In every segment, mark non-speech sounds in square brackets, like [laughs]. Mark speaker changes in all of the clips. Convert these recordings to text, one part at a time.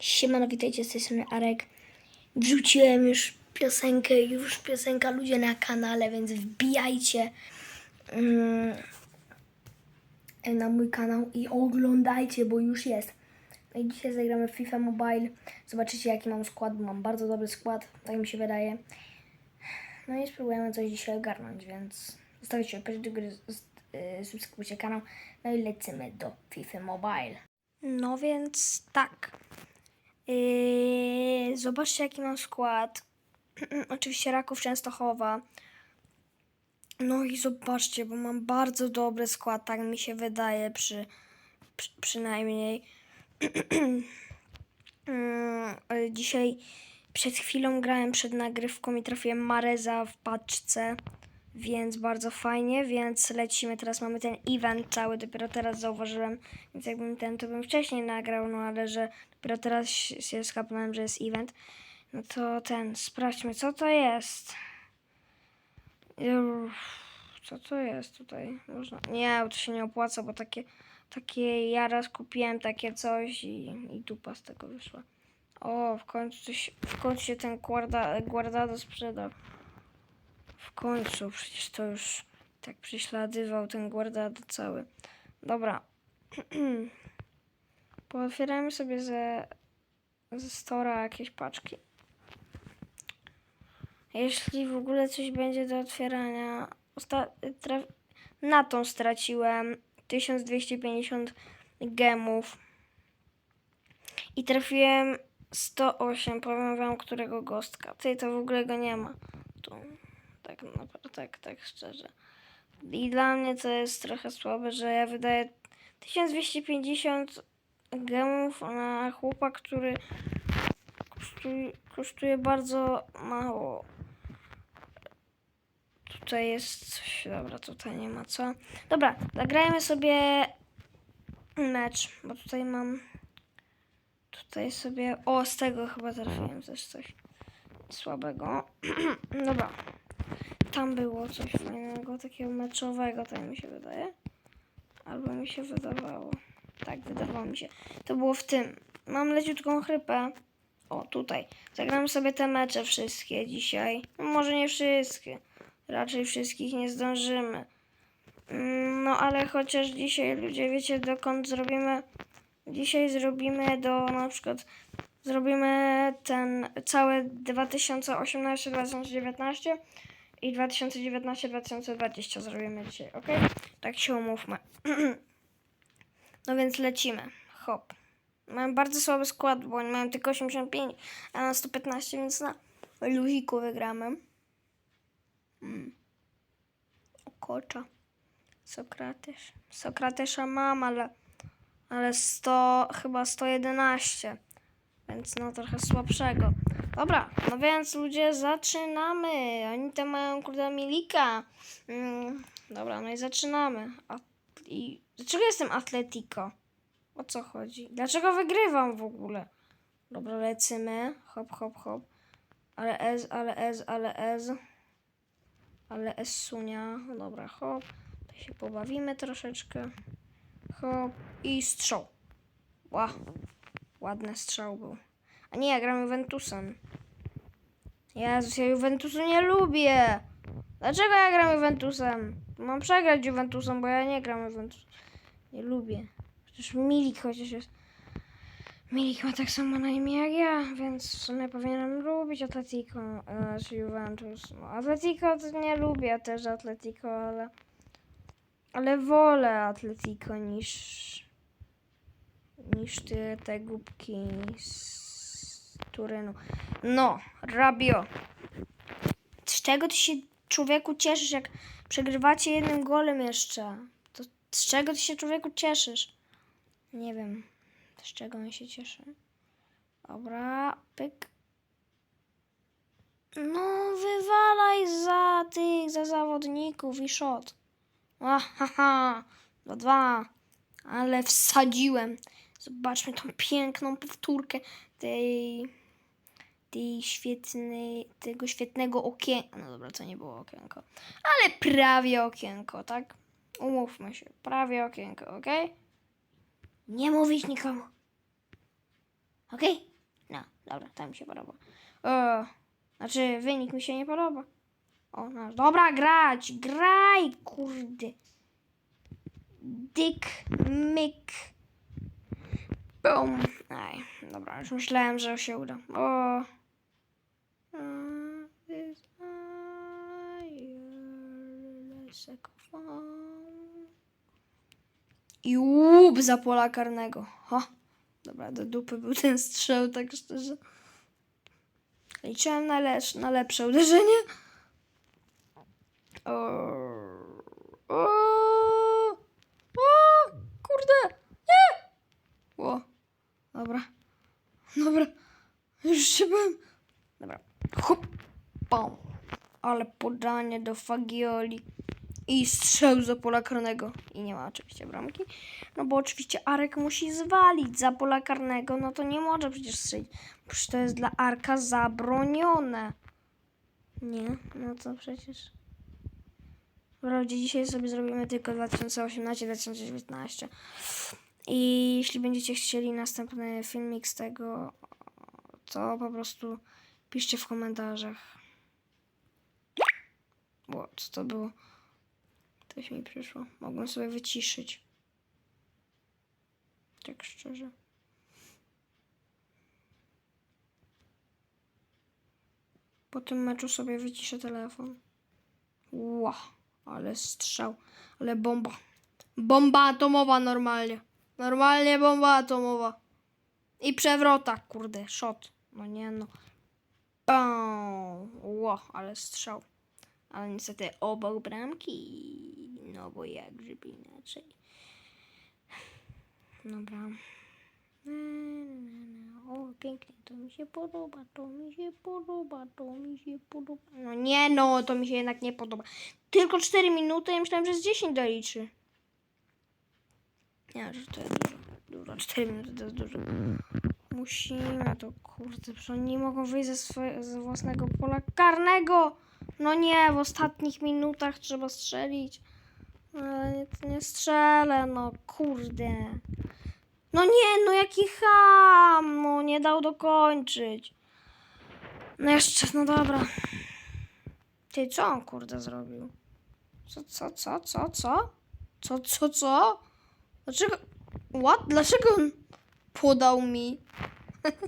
Speaker 1: Siemano, witajcie z tej strony Arek. Wrzuciłem już piosenkę, już piosenka ludzie na kanale, więc wbijajcie mm, na mój kanał i oglądajcie, bo już jest. No i dzisiaj zagramy FIFA Mobile. Zobaczycie jaki mam skład, bo mam bardzo dobry skład, tak mi się wydaje. No i spróbujemy coś dzisiaj ogarnąć, więc zostawicie łapkę do gry, subskrybujcie kanał. No i lecimy do FIFA Mobile. No więc tak. Yy, zobaczcie, jaki mam skład. [clears throat] Oczywiście Raków Częstochowa. No i zobaczcie, bo mam bardzo dobry skład, tak mi się wydaje, przy, przy, przynajmniej. [clears throat] Ale Dzisiaj przed chwilą grałem przed nagrywką i trafiłem Mareza w paczce, więc bardzo fajnie, więc lecimy. Teraz mamy ten event cały, dopiero teraz zauważyłem, więc jakbym ten, to bym wcześniej nagrał, no ale że dopiero teraz się skapnąłem, że jest event. No to ten, sprawdźmy, co to jest. Co to jest tutaj? Można... Nie, to się nie opłaca, bo takie, takie ja raz kupiłem takie coś i, i dupa z tego wyszła. O, w końcu, coś, w końcu się ten guarda, Guardado sprzedał. W końcu, przecież to już tak prześladywał ten Guardado cały. Dobra. [clears throat] Pootwieramy sobie ze, ze stora jakieś paczki. Jeśli w ogóle coś będzie do otwierania. Na tą straciłem 1250 gemów. I trafiłem 108. Powiem wam, którego gostka. Tej to w ogóle go nie ma. Tu. Tak naprawdę, tak, tak szczerze. I dla mnie to jest trochę słabe, że ja wydaję 1250 gemów na chłopa, który kosztuje, bardzo mało. Tutaj jest coś, dobra, tutaj nie ma co. Dobra, zagrajmy sobie mecz, bo tutaj mam tutaj sobie, o z tego chyba trafiłem też coś słabego. [clears throat] dobra, tam było coś fajnego, takiego meczowego, tak mi się wydaje. Albo mi się wydawało. Tak, wydawało mi się. To było w tym. Mam leciutką chrypę. O, tutaj. Zagram sobie te mecze wszystkie dzisiaj. No, może nie wszystkie. Raczej wszystkich nie zdążymy. Mm, No ale chociaż dzisiaj ludzie wiecie dokąd zrobimy. Dzisiaj zrobimy do na przykład zrobimy ten całe 2018-2019 i 2019-2020 zrobimy dzisiaj, ok? Tak się umówmy. [clears throat] no więc lecimy. Hop. Mam bardzo słaby skład, bo mają tylko 85, a na 115, więc na luziku wygramy. Mm. Okocza. Sokrates. Sokratesza mam, ale, ale 100, chyba 111. Więc no trochę słabszego. Dobra, no więc ludzie zaczynamy. Oni tam mają kurde milika. Mm, dobra, no i zaczynamy. A, i, dlaczego jestem Atletico? O co chodzi? Dlaczego wygrywam w ogóle? Dobra, lecimy. Hop, hop, hop. Ale ez, ale ez, ale ez. Ale ez sunia. Dobra, hop. To się pobawimy troszeczkę. Hop. I strzał. Ła. Ładny strzał był. A nie, ja gram Juventusem. Jezus, ja Juventusu nie lubię. Dlaczego ja gram Juventusem? Mam przegrać Juventusem, bo ja nie gram Juventus. Nie lubię. Przecież Milik chociaż jest. Milik ma tak samo na imię jak ja, więc w sumie powinienem lubić Atletico, e, czy Juventus. No, Atletico to nie lubię też Atletico, ale. Ale wolę Atletico niż. niż te, te głupki z Turynu. No, Rabio. Z czego ty się człowieku cieszysz, jak przegrywacie jednym golem jeszcze? To z czego ty się człowieku cieszysz? Nie wiem, z czego on się cieszy. Dobra, pyk. No, wywalaj za tych, za zawodników i shot. Ahaha, do dwa. Ale wsadziłem. Zobaczmy tą piękną powtórkę tej, tej świetnej, tego świetnego okienka. No dobra, to nie było okienko. Ale prawie okienko, tak? Umówmy się, prawie okienko, ok? Nie mówić nikomu. Okej? No, dobra, to mi się podoba. O, znaczy, wynik mi się nie podoba. O, no, dobra, grać, graj, kurde. Dick, Mick. Boom. Aj, dobra, już myślałem, że się uda. O. I łup za pola karnego. Ha. Dobra, do dupy był ten strzał, tak szczerze. Liczyłem na, lecz, na lepsze uderzenie. O, o, o, kurde, nie! O, dobra, dobra, już się byłem. Dobra, hop, pom. Ale podanie do Fagioli i strzał za pola karnego. I nie ma oczywiście bramki. No bo oczywiście Arek musi zwalić za pola karnego. No to nie może przecież strzelić. Przecież to jest dla Arka zabronione. Nie, no to przecież. Wprawdzie dzisiaj sobie zrobimy tylko 2018-2019. I jeśli będziecie chcieli następny filmik z tego, to po prostu piszcie w komentarzach. Bo co to było? Coś mi przyszło. Mogłem sobie wyciszyć. Tak szczerze. Po tym meczu sobie wyciszę telefon. Ła, ale strzał, ale bomba. Bomba atomowa normalnie. Normalnie bomba atomowa. I przewrota, kurde, shot. No nie no. Bam. Ła, ale strzał. Ale niestety obok bramki. No bo jak żeby inaczej. Dobra. O, pięknie, to mi się podoba, to mi się podoba, to mi się podoba. No nie no, to mi się jednak nie podoba. Tylko 4 minuty, ja myślałem, że z 10 doliczy. Nie, że to jest dużo. Dużo, 4 minuty to jest dużo. Musimy to, kurde, przecież oni mogą wyjść ze, swoje, ze własnego pola karnego. No nie, w ostatnich minutach trzeba strzelić. Ale nie, nie strzelę, no kurde. No nie, no jaki ham, no nie dał dokończyć. No jeszcze, no dobra. Ty, co on kurde zrobił? Co, co, co, co, co? Co, co, co? Dlaczego, what? Dlaczego on podał mi?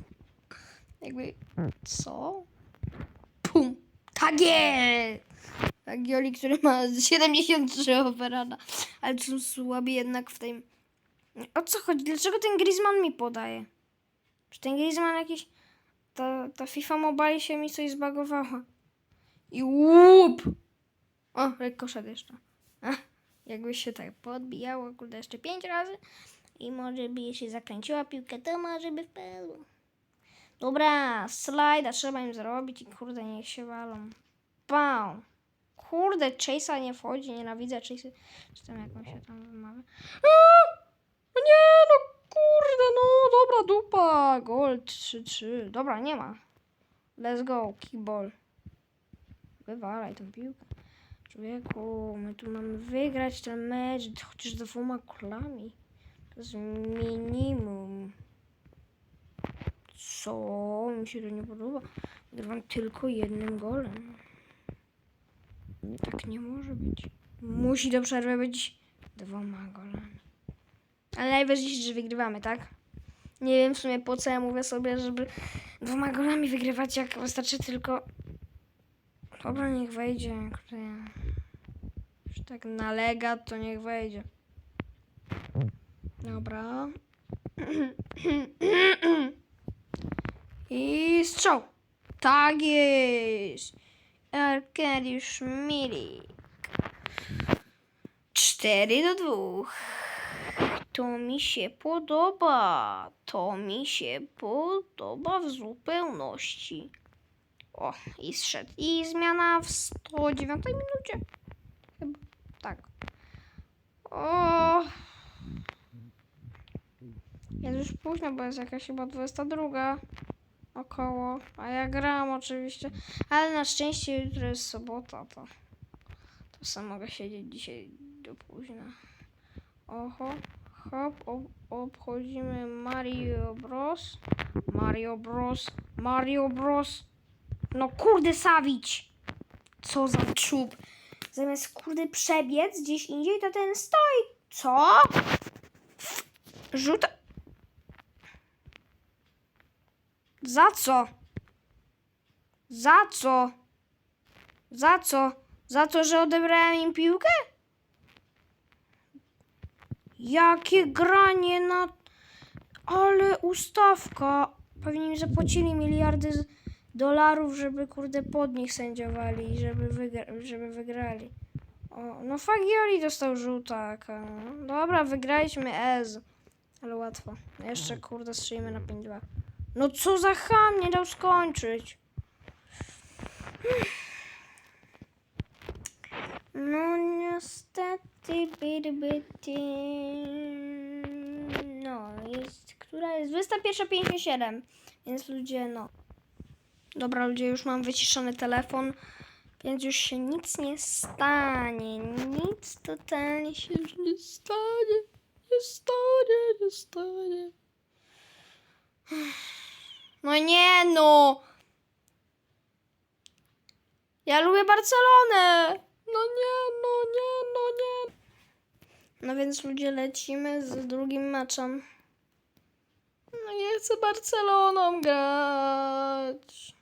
Speaker 1: [laughs] Jakby, co? Pum. Jest! Tagioli, który ma 73 operana. Ale są słabi jednak w tym. O co chodzi? Dlaczego ten Griezmann mi podaje? Czy ten Griezmann jakiś... Ta, ta FIFA Mobile się mi coś zbagowała. I łup! O, rykoszet jeszcze. Ach, jakby się tak podbijało, kurde, jeszcze pięć razy. I może by się zakręciła piłkę, to może by wpadło. Dobra, slajda trzeba im zrobić i kurde, niech się walą. Bam! Kurde, Chase'a nie wchodzi, nienawidzę Chase'a. Czy tam jak się tam wymawia? No Nie, no kurde, no dobra dupa. Gol 3-3. Dobra, nie ma. Let's go, kickball. Wywalaj tą piłkę. Człowieku, my tu mamy wygrać ten mecz chociaż dwoma kulami. Jest minimum. Co? Mi się to nie podoba. Wygrywam tylko jednym golem. Tak nie może być. Musi do przerwy być dwoma golami. Ale najważniejsze, że wygrywamy, tak? Nie wiem w sumie po co ja mówię sobie, żeby dwoma golami wygrywać, jak wystarczy tylko... Dobra, niech wejdzie. Kurde. Już tak nalega, to niech wejdzie. Dobra. [clears throat] I strzał. Tak jest. Arkadiusz Milik. 4 do 2. To mi się podoba. To mi się podoba w zupełności. O, i zszedł. I zmiana w 109 minucie. Chyba tak. O. Jest już późno, bo jest jakaś chyba 22 około. A ja gram oczywiście. Ale na szczęście jutro jest sobota, to, to sam mogę siedzieć dzisiaj do późna. Oho, Hop, ob, obchodzimy Mario Bros. Mario Bros. Mario Bros. No kurde, Sawić! Co za czub. Zamiast kurde przebiec gdzieś indziej, to ten stoi. Co? Rzuta. Za co? Za co? Za co? Za to, że odebrałem im piłkę? Jakie granie na... Ale ustawka. Pewnie im zapłacili miliardy dolarów, żeby kurde pod nich sędziowali i żeby, wygra- żeby wygrali. O, no Fagioli dostał żółtaka. no. Dobra, wygraliśmy Ez. Ale łatwo. Jeszcze kurde strzelimy na 5-2. No co za ham, nie dał skończyć. No niestety, byty. No, jest, która jest? 21.57, więc ludzie, no. Dobra, ludzie, już mam wyciszony telefon, więc już się nic nie stanie. Nic totalnie się już nie stanie. Nie stanie, nie stanie. No nie no! Ja lubię Barcelonę! No nie, no nie, no nie. No więc ludzie lecimy z drugim meczem. No nie chcę Barceloną grać.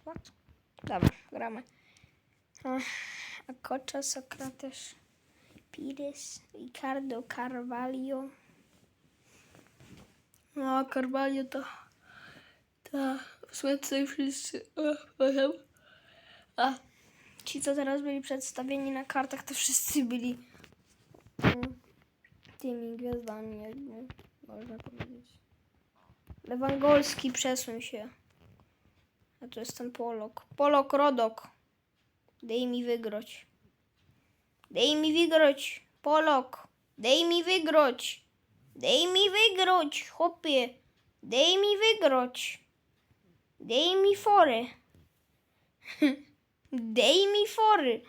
Speaker 1: What? Dobra, gramy. Ach, Akocha, Sokrates, Pires, Ricardo, Carvalho. No, Carvalho to... W Szwecji wszyscy. A, ci, co teraz byli przedstawieni na kartach, to wszyscy byli mm, tymi gwiazdami, jakby można powiedzieć. Lewangolski, przesuń się. A tu jest ten Polok. Polok, Rodok. Dej mi wygroć. Dej mi wygroć. Polok. Dej mi wygroć. Dej mi wygroć, chłopie. Dej mi wygroć. Dej mi fory. [laughs] Dej mi fory.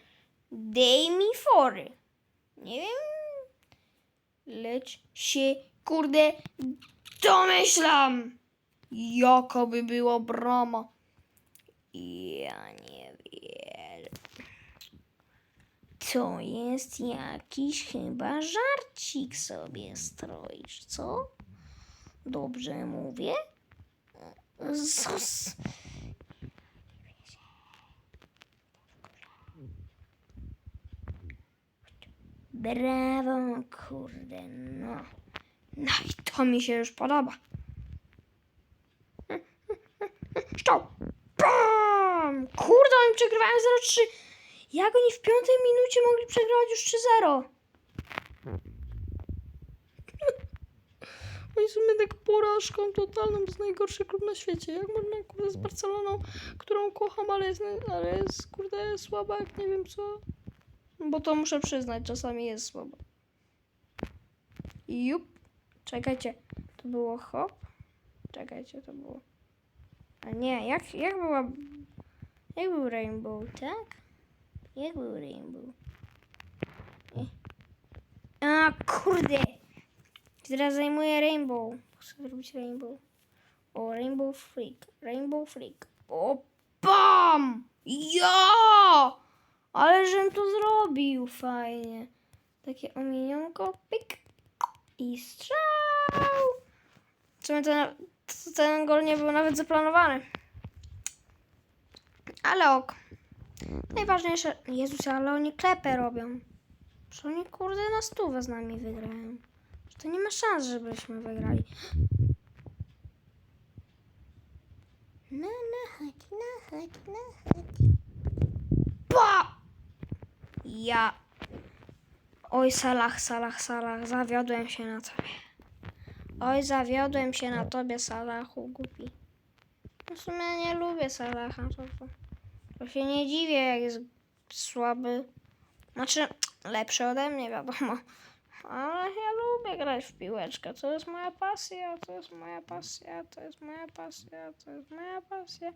Speaker 1: Dej mi fory. Nie wiem. Lecz się, kurde, domyślam. Jakoby była brama. Ja nie wiem. To jest jakiś chyba żarcik sobie stroisz, co? Dobrze mówię? Zus. Brawo, kurde, no. No i to mi się już podoba. Szczał! Bam! Kurde, oni przegrywają 0-3. Jak oni w piątej minucie mogli przegrywać już 3-0? [laughs] Oni są jednak porażką totalną, to jest najgorszy klub na świecie. Jak można, kurde, z Barceloną, którą kocham, ale jest, ale jest kurde, słaba, jak nie wiem co. Bo to muszę przyznać, czasami jest słaba. Jup. Czekajcie, to było hop? Czekajcie, to było... A nie, jak, jak była... Jak był Rainbow, tak? Jak był Rainbow? A, kurde! Teraz zajmuję Rainbow. Chcę zrobić Rainbow. O, Rainbow Freak. Rainbow Freak. O, BAM! Ja! Ale żem to zrobił fajnie. Takie ominionko, pik i strzał. Sumie ten, ten gol nie był nawet zaplanowany. Ale ok. Najważniejsze... Jezus, ale oni klepę robią. Że oni kurde na stówę z nami wygrają. To nie ma szans, żebyśmy wygrali. No, no, chodź, no, chodź, no, chodź. Pa! Ja. Oj, Salah, Salah, Salah, zawiodłem się na tobie. Oj, zawiodłem się na tobie, Salachu, głupi. W sumie nie lubię Salaha, to, to się nie dziwię, jak jest słaby. Znaczy, lepszy ode mnie, wiadomo. Ale ja lubię grać w piłeczkę. To jest moja pasja, to jest moja pasja, to jest moja pasja, to jest moja pasja.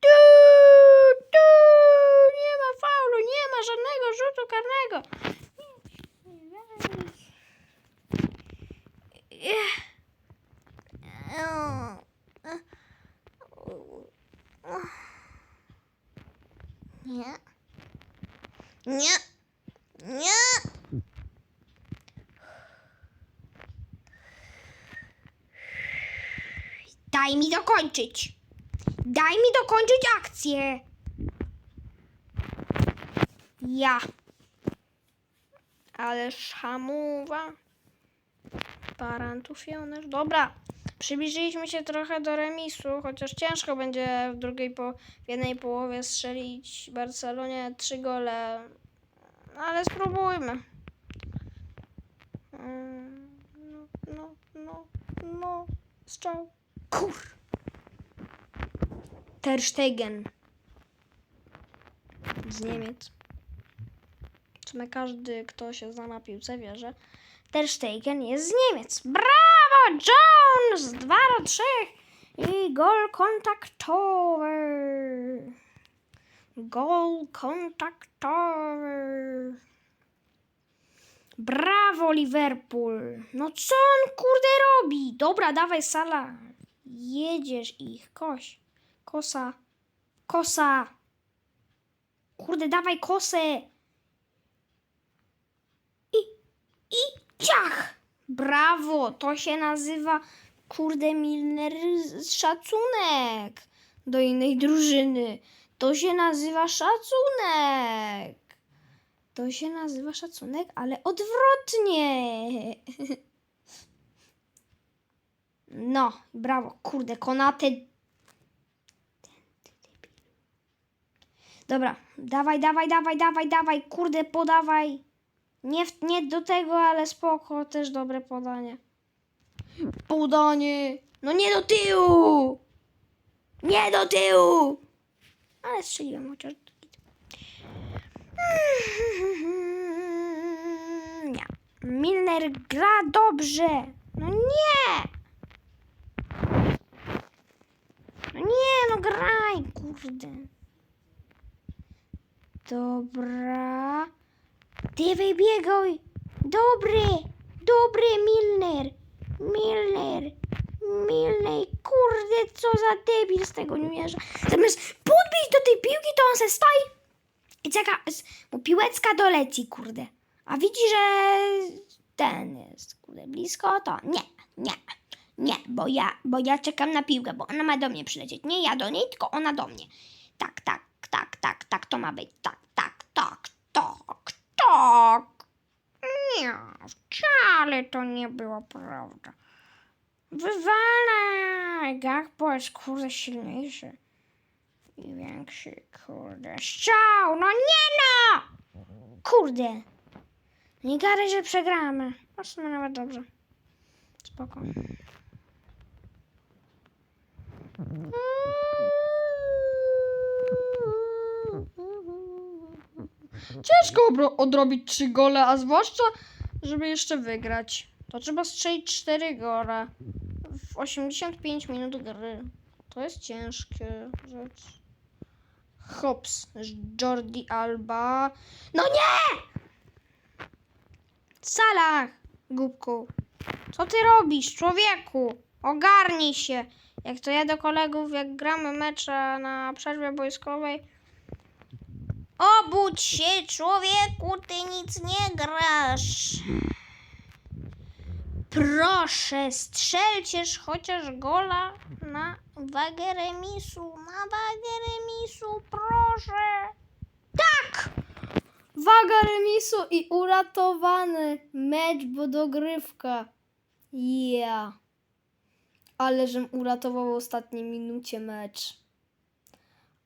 Speaker 1: Tu, tu, nie ma faulu, nie ma żadnego rzutu karnego. Nie. Nie. Nie. Daj mi dokończyć. Daj mi dokończyć akcję. Ja. Ale hamuwa. Parantufiony. Dobra. Przybliżyliśmy się trochę do remisu, chociaż ciężko będzie w drugiej po, w jednej połowie strzelić Barcelonie trzy gole. Ale spróbujmy. Mm, No, no, no, no. Strzał. Kur. Ter Stegen. Z Niemiec. W sumie każdy, kto się zna na piłce, wie, że Ter Stegen jest z Niemiec. Brawo, Jones! 2 do 3 i gol kontaktowy. Gol kontaktowy. Brawo, Liverpool. No co on kurde robi? Dobra, dawaj, Sala. Jedziesz ich, koś. Kosa. Kosa. Kurde, dawaj kosę. I, i ciach. Brawo, to się nazywa, kurde, Milner szacunek do innej drużyny. To się nazywa szacunek. To się nazywa szacunek, ale odwrotnie. [laughs] No, brawo, kurde, konaty. Dobra, dawaj, dawaj, dawaj, dawaj, dawaj, kurde, podawaj. Nie, w, nie do tego, ale spoko, też dobre podanie. Podanie. No nie do tyłu. Nie do tyłu. Ale strzeliłem chociaż. [laughs] Nie. Milner gra dobrze. No nie. No nie, no graj, kurde. Dobra. Ty wybiegaj. Dobry, dobry Milner. Milner. Milner, kurde, co za debil z tego nie mierza. Zamiast podbić do tej piłki, to on se stoi i czeka, bo piłeczka doleci, kurde. A widzi, że ten jest, kurde, blisko, to nie, nie, nie, bo ja, bo ja czekam na piłkę, bo ona ma do mnie przylecieć. Nie ja do niej, tylko ona do mnie. Tak, tak, tak, tak, tak, to ma być. Tak, tak, tak, tak, tak. Nie, wcale to nie było prawda. Wywalaj! Gakpo jest kurde silniejszy. I większy, kurde. Strzał! No nie no! Kurde. Nie gadaj, że przegramy. No w sumie nawet dobrze. Spoko. Ciężko odrobić trzy gole, a zwłaszcza, żeby jeszcze wygrać. To trzeba strzelić cztery gole w 85 minut gry. To jest ciężkie rzecz. Hops, Jordi Alba. No nie! Salah, głupku. Co ty robisz, człowieku? Ogarnij się. Jak to ja do kolegów, jak gramy mecze na przerwie wojskowej. Obudź się, człowieku, ty nic nie grasz. Proszę, strzelcież chociaż gola na wagę remisu. Na wagę remisu, proszę. Tak! Waga remisu i uratowany mecz, bo dogrywka. Yeah. Ale żem uratował w ostatniej minucie mecz.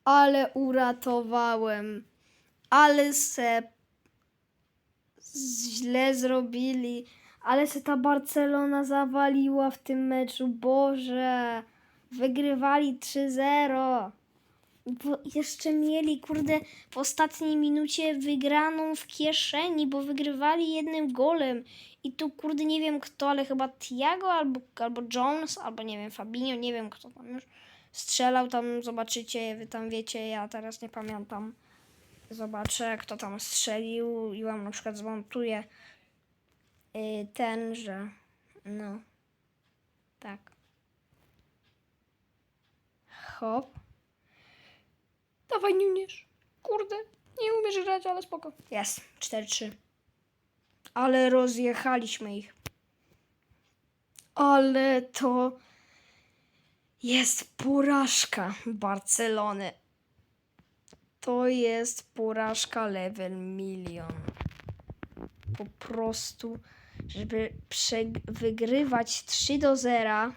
Speaker 1: Ale uratowałem. Ale se źle zrobili. Ale se ta Barcelona zawaliła w tym meczu. Boże. Wygrywali 3-0. Bo jeszcze mieli, kurde, w ostatniej minucie wygraną w kieszeni, bo wygrywali jednym golem. I tu, kurde, nie wiem kto, ale chyba Thiago albo, albo Jones, albo nie wiem, Fabinho, nie wiem kto tam już strzelał. Tam zobaczycie, wy tam wiecie, ja teraz nie pamiętam. Zobaczę, kto tam strzelił i wam na przykład zmontuję y, ten, że no, tak. Hop. Dawaj, nie umiesz. Kurde, nie umiesz grać, ale spoko. Jest, 4-3. Ale rozjechaliśmy ich. Ale to jest porażka Barcelony. To jest porażka level milion. Po prostu, żeby wygrywać 3 do 0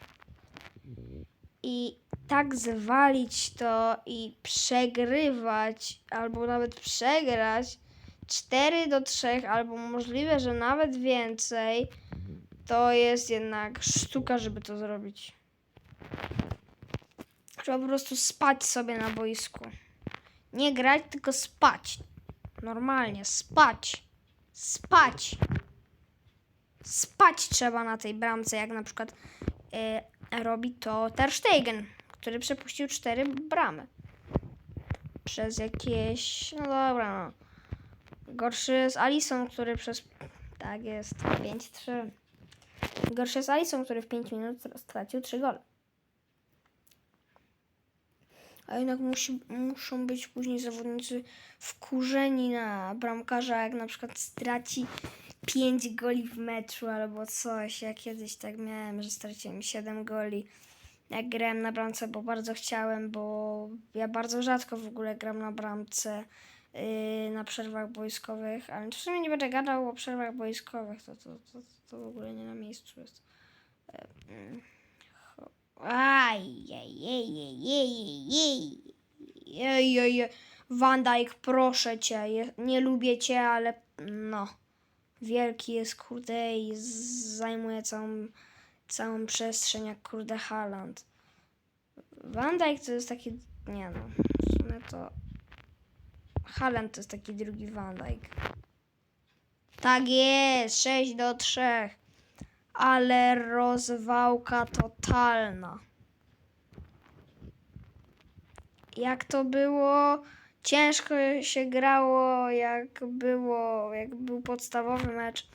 Speaker 1: i tak zwalić to i przegrywać, albo nawet przegrać 4 do 3, albo możliwe, że nawet więcej, to jest jednak sztuka, żeby to zrobić. Trzeba po prostu spać sobie na boisku. Nie grać, tylko spać. Normalnie, spać. Spać. Spać trzeba na tej bramce, jak na przykład e, robi to Ter Stegen, który przepuścił cztery bramy. Przez jakieś... No dobra, no. Gorszy jest Alisson, który przez... Tak jest, 5-3. Gorszy jest Alisson, który w 5 minut stracił 3 gole. A jednak musi, muszą być później zawodnicy wkurzeni na bramkarza, jak na przykład straci 5 goli w meczu albo coś. Ja kiedyś tak miałem, że straciłem 7 goli. Jak grałem na bramce, bo bardzo chciałem, bo ja bardzo rzadko w ogóle gram na bramce yy, na przerwach boiskowych, ale w sumie nie będę gadał o przerwach boiskowych, to, to, to, to w ogóle nie na miejscu jest. Jej. Van Dijk, proszę cię, nie lubię cię, ale no. Wielki jest, kurde, i zajmuje całą, całą przestrzeń, jak kurde Haaland. Van Dijk to jest taki, nie no, w sumie to... Haaland to jest taki drugi Van Dijk. Tak jest, 6 do 3 ale rozwałka totalna. Jak to było? Ciężko się grało, jak było, jak był podstawowy mecz,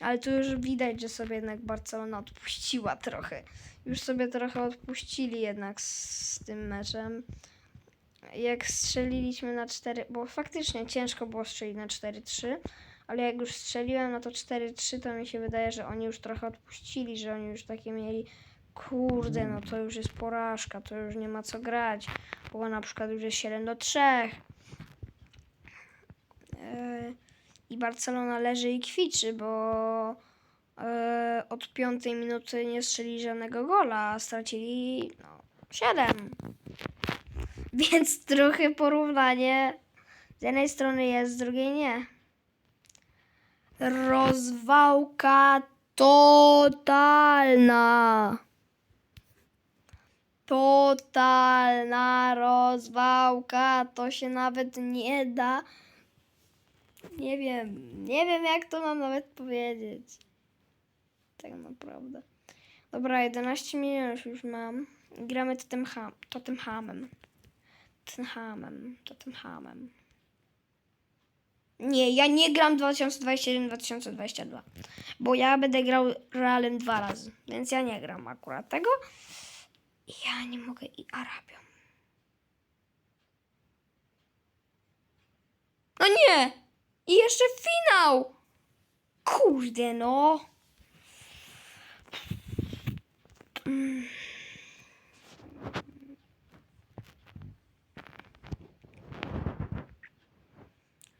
Speaker 1: ale tu już widać, że sobie jednak Barcelona odpuściła trochę. Już sobie trochę odpuścili jednak z, tym meczem. Jak strzeliliśmy na 4, bo faktycznie ciężko było strzelić na 4-3, ale jak już strzeliłem na to 4-3, to mi się wydaje, że oni już trochę odpuścili, że oni już takie mieli, kurde, no to już jest porażka, to już nie ma co grać, bo na przykład już jest 7 do 3. Yy, I Barcelona leży i kwiczy, bo yy, od piątej minuty nie strzelili żadnego gola, a stracili no, 7. Więc [laughs] trochę porównanie z jednej strony jest, z drugiej nie. Rozwałka totalna. Totalna rozwałka. To się nawet nie da. Nie wiem. Nie wiem, jak to mam nawet powiedzieć. Tak naprawdę. Dobra, 11 milionów już mam. Gramy Tottenham, Tottenhamem. Tottenhamem. Tottenhamem. Nie, ja nie gram 2021-2022, bo ja będę grał Realem dwa razy, więc ja nie gram akurat tego. Ja nie mogę i Arabią. No nie! I jeszcze finał! Kurde no! Mm.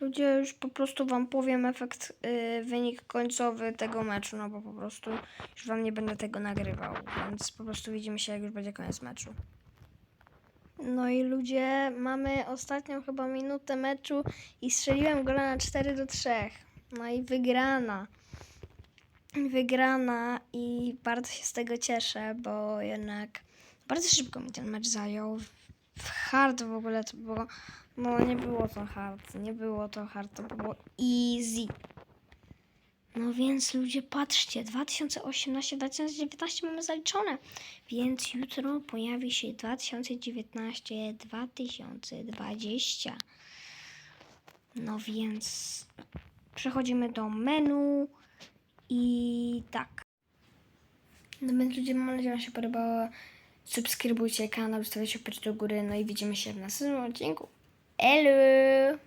Speaker 1: Ludzie, już po prostu wam powiem efekt, y, wynik końcowy tego meczu, no bo po prostu już wam nie będę tego nagrywał, więc po prostu widzimy się, jak już będzie koniec meczu. No i ludzie, mamy ostatnią chyba minutę meczu i strzeliłem gola na 4 do 3. No i wygrana. Wygrana i bardzo się z tego cieszę, bo jednak bardzo szybko mi ten mecz zajął. W hard w ogóle to było, no nie było to hard, nie było to hard, to było easy. No więc ludzie, patrzcie, 2018-2019 mamy zaliczone, więc jutro pojawi się 2019-2020. No więc przechodzimy do menu i tak. No więc ludzie, mam nadzieję, że się podobało. Subskrybujcie kanał, stawiajcie łapeczkę do góry, no i widzimy się w następnym odcinku. Hello.